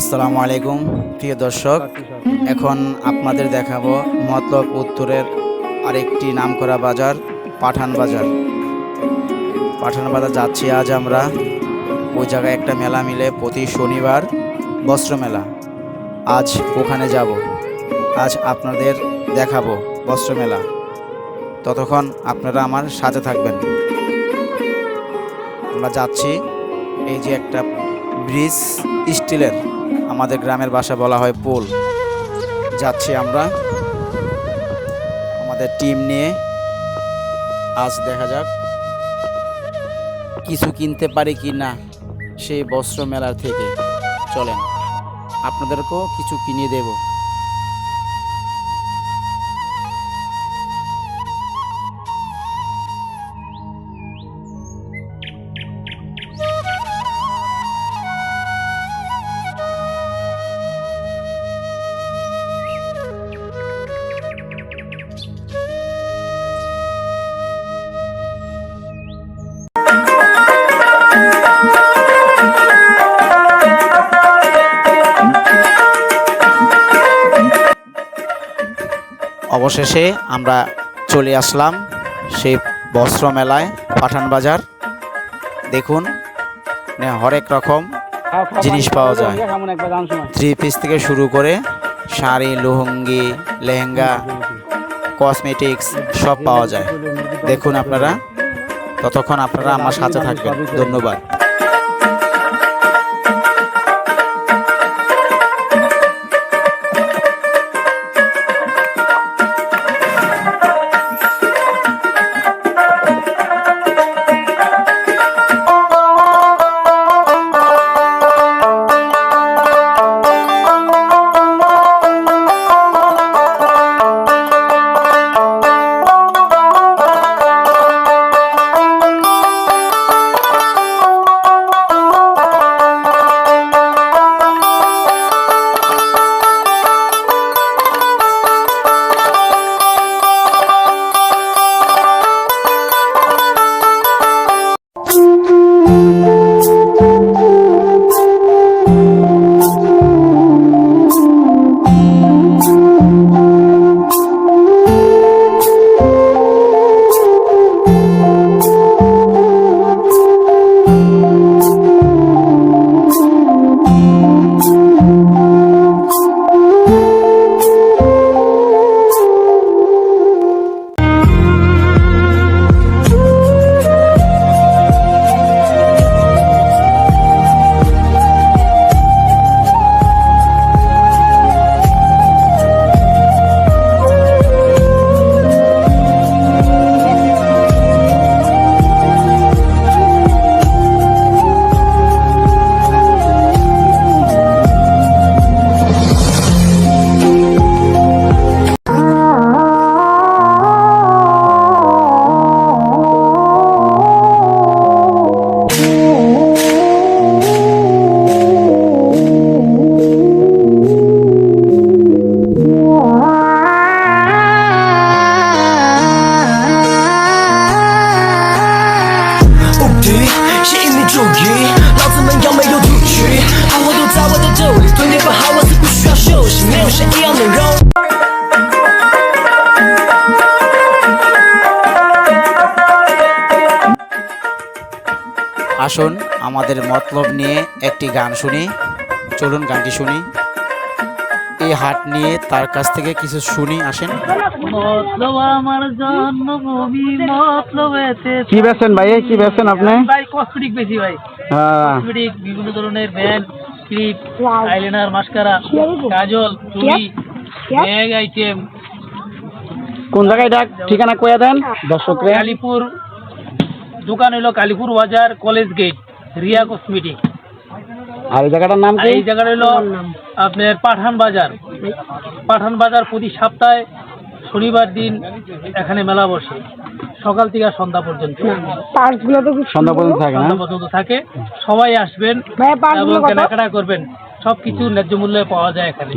আসসালামু আলাইকুম, প্রিয় দর্শক। এখন আপনাদের দেখাবো মতলব উত্তরের আরেকটি নামকরা বাজার, পাঠান বাজার। পাঠান বাজার যাচ্ছি আজ আমরা। ওই জায়গায় একটা মেলা মিলে প্রতি শনিবার বস্ত্র মেলা। আজ ওখানে যাব। আজ আপনাদের দেখাবো বস্ত্র মেলা। ততক্ষণ আপনারা আমার সাথে থাকবেন। আমরা যাচ্ছি এই যে একটা ব্রিজ স্টিলের। আমাদের গ্রামের বাসা বলা হয় পোল। যাচ্ছি আমরা। আমাদের টিম নিয়ে আজ দেখা যাক কিছু কিনতে পারি কি না সেই বস্ত্র মেলার থেকে। চলেন, আপনাদেরকেও কিছু কিনে দেব। অবশেষে আমরা চলে আসলাম সেই বস্ত্র মেলায় পাঠান বাজার দেখুন মানে হরেক রকম জিনিস পাওয়া যায়। থ্রি পিস থেকে শুরু করে শাড়ি, লুঙ্গি, লেহেঙ্গা, কসমেটিক্স সব পাওয়া যায়। দেখুন আপনারা, ততক্ষণ আপনারা আমার সাথে থাকবেন। ধন্যবাদ। Música on the road. আসুন আমাদের মতলব নিয়ে একটি গান শুনি। চলুন গানটি শুনি। এই হাট নিয়ে তার কাছ থেকে কিছু শুনি আসেন। কি বেছেন ভাই? কি বেছেন আপনি? হ্যাঁ। বিভিন্ন ধরনের band clip eyeliner mascara kajal চুড়ি ব্যাগ আইটেম কোন জায়গায় এটা? ঠিকানা কয়ে দেন দর্শকরে। কালীপুর দোকান হলো Kalipur Bazar college gate Riya cosmetic. আর এই জায়গাটার নাম কি? এই জায়গাটা হলো আপনার পাঠান বাজার পাঠান বাজার প্রতি সপ্তাহে শনিবার দিন এখানে মেলা বসে। সকাল থেকে সন্ধ্যা পর্যন্ত। সন্ধ্যা পর্যন্ত থাকে সন্ধ্যা পর্যন্ত থাকে। সবাই আসবেন এবং কেনাকাটা করবেন। সব কিছু ন্যায্য মূল্যে পাওয়া যায় এখানে।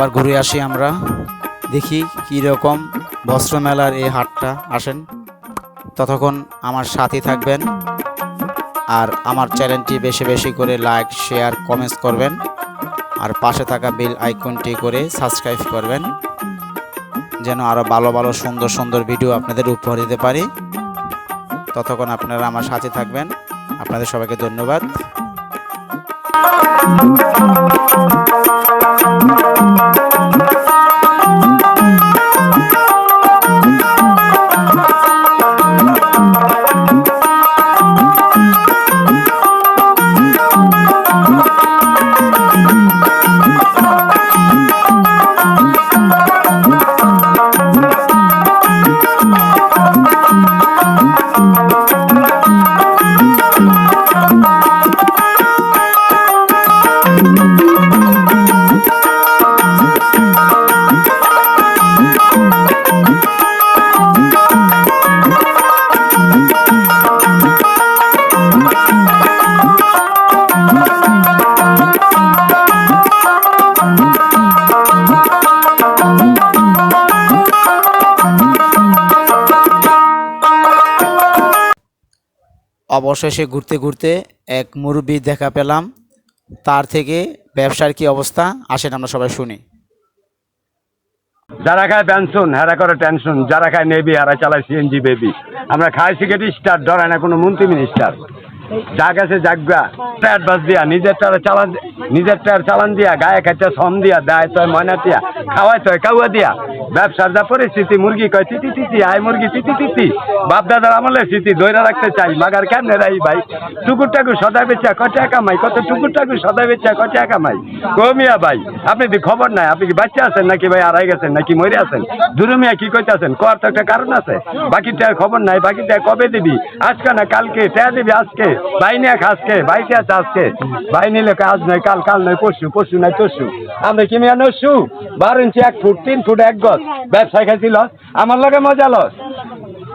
আবার ঘুরে আসি আমরা। দেখি কীরকম বস্ত্রমেলার বস্ত্র এই হাটটা। আসেন। ততক্ষণ আমার সাথে থাকবেন। আর আমার চ্যানেলটি বেশি বেশি করে লাইক, শেয়ার, কমেন্টস করবেন। আর পাশে থাকা বেল আইকনটি করে সাবস্ক্রাইব করবেন। যেন আরও ভালো ভালো, সুন্দর সুন্দর ভিডিও আপনাদের উপহার দিতে পারি। ততক্ষণ আপনারা আমার সাথে থাকবেন। আপনাদের সবাইকে ধন্যবাদ। Thank you. অবশেষে ঘুরতে ঘুরতে এক মুরব্বী দেখা পেলাম। তার থেকে ব্যবসার কি অবস্থা? আসেন আমরা সবাই শুনি। যারা খায় পেনশন হেরা করে টেনশন যারা খায় নেবি হেরা চালায় সিএনজি বেবি আমরা খাই সিগারেট স্টার ডরায় না কোনো মন্ত্রী মিনিস্টার যা গেছে জাগা ট্যাট বাস দিয়া, নিজের টার চালান নিজের টার চালান দিয়া, গায়ে খাইতে সম দিয়া, দেয় তয় ময়না দিয়া, খাওয়াই তয় কাউয়া দিয়া। ব্যবসার যা পরিস্থিতি, মুরগি কয়, তিতি তিতি, আয় মুরগি, তিতি তিতি। বাপ দাদার আমলের স্মৃতি ধৈরা রাখতে চাই, মাগার কেমনে রাই ভাই? টুকুর টাকু সদাই বেচা কত কামাই কত টুকুর টাকু সদাই বেচা কত কামাই কমিয়া ভাই, আপনি কি খবর নাই? আপনি কি বাচ্চা আছেন নাকি ভাই, আড়াই গেছেন নাকি মরে আছেন? দুরুমিয়া কি কইতাছেন? কর তো একটা কারণ আছে। বাকিটা খবর নাই, বাকিটা কবে দিবি? আজকে না কালকে টা দিবি আজকে? ভাই নিয়ে আজকে বাইতে আছে আজকে ভাই নিলে কাজ নয় কাল কাল নয় পরশু পরশু নাই তরশু। আমরা কি মিয়া নসু বারো ইঞ্চি এক ফুট তিন ফুট এক গজ। ব্যবসায় খাইছি লস। আমার লগে মজা লস।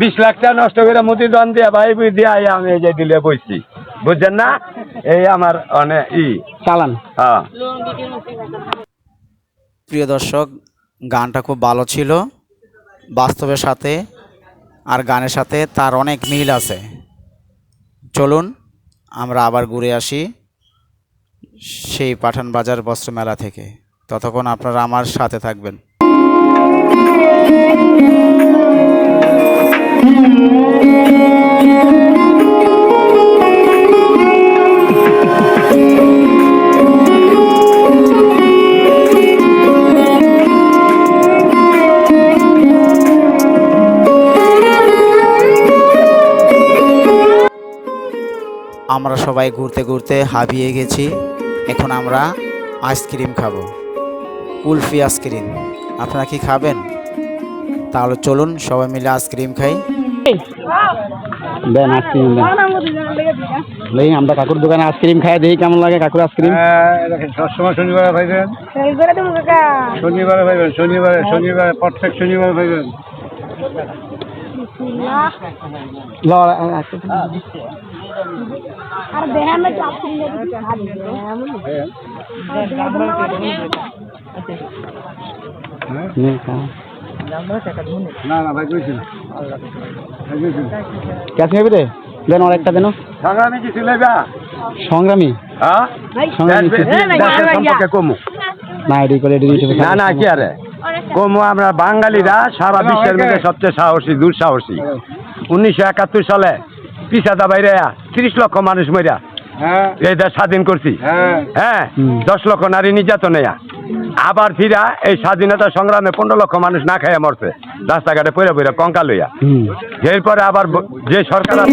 বিশ লাখ টাকা নষ্ট করে মুদি দন দিয়া ভাই বুই দিয়া আমি এই যে দিলে বইছি। বুঝছেন না? এই আমার অনেক ই। চালান। হ্যাঁ। প্রিয় দর্শক গানটা খুব ভালো ছিল। বাস্তবের সাথে আর গানের সাথে তার অনেক মিল আছে। চলুন, আমরা আবার ঘুরে আসি সেই পাঠান বাজার বস্ত্র মেলা থেকে। ততক্ষণ আপনারা আমার সাথে থাকবেন। আমরা সবাই ঘুরতে ঘুরতে হাবিয়ে গেছি। এখন আমরা আইসক্রিম খাব। Kulfi ice cream. আপনারা কি খাবেন? তাহলে চলুন সবাই মিলে আইসক্রিম খাই। দেন আইসক্রিম দেন। আমরা কাকুর দোকানে আইসক্রিম খাই দেখি কেমন লাগে কাকুর আইসক্রিম। সবসময় শনিবারে ভাইবেন শনিবারে ভাইবেন শনিবারে শনিবারে প্রত্যেক শনিবারে ভাইবেন ক্যাশ নেবি রে দেন আর একটা দেন সংগ্রামী? হ্যাঁ সংগ্রামী না এডি করে এডি না না কি আরে? কমু আমরা বাঙালিরা সারা বিশ্বের মধ্যে সবচেয়ে সাহসী দুঃসাহসী। উনিশশো একাত্তর সালে পিসাদা বাইরে তিরিশ লক্ষ মানুষ মরিয়া। এই দেশ স্বাধীন করছি। হ্যাঁ। দশ লক্ষ নারী নির্যাতনে আবার ফিরা এই স্বাধীনতা সংগ্রামে পনেরো লক্ষ মানুষ না খাইয়া মরছে। রাস্তাঘাটে পড়ে পড়ে কঙ্কা লইয়া এরপরে আবার যে সরকার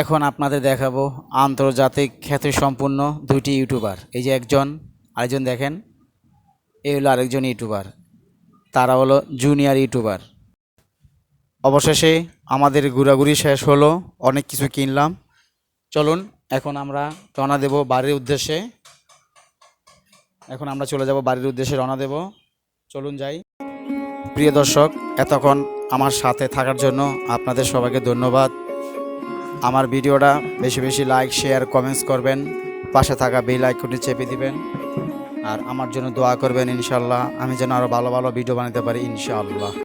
এখন আপনাদের দেখাবো আন্তর্জাতিক খ্যাতি সম্পূর্ণ দুইটি ইউটিউবার। এই যে একজন, আরেকজন দেখেন এই হলো আরেকজন ইউটিউবার। তারা হলো জুনিয়র ইউটিউবার। অবশেষে আমাদের ঘোরাঘুরি শেষ হলো, অনেক কিছু কিনলাম। চলুন, এখন আমরা রওনা দেব বাড়ির উদ্দেশ্যে। এখন আমরা চলে যাব বাড়ির উদ্দেশ্যে রওনা দেব। চলুন যাই। প্রিয় দর্শক, এতক্ষণ আমার সাথে থাকার জন্য আপনাদের সবাইকে ধন্যবাদ। আমার ভিডিওটা বেশি বেশি লাইক শেয়ার কমেন্টস করবেন। পাশে থাকা বেল আইকনটি চেপে দিবেন। আর আমার জন্য দোয়া করবেন ইনশাল্লাহ আমি যেন আরও ভালো ভালো ভিডিও বানাতে পারি ইনশাআল্লাহ।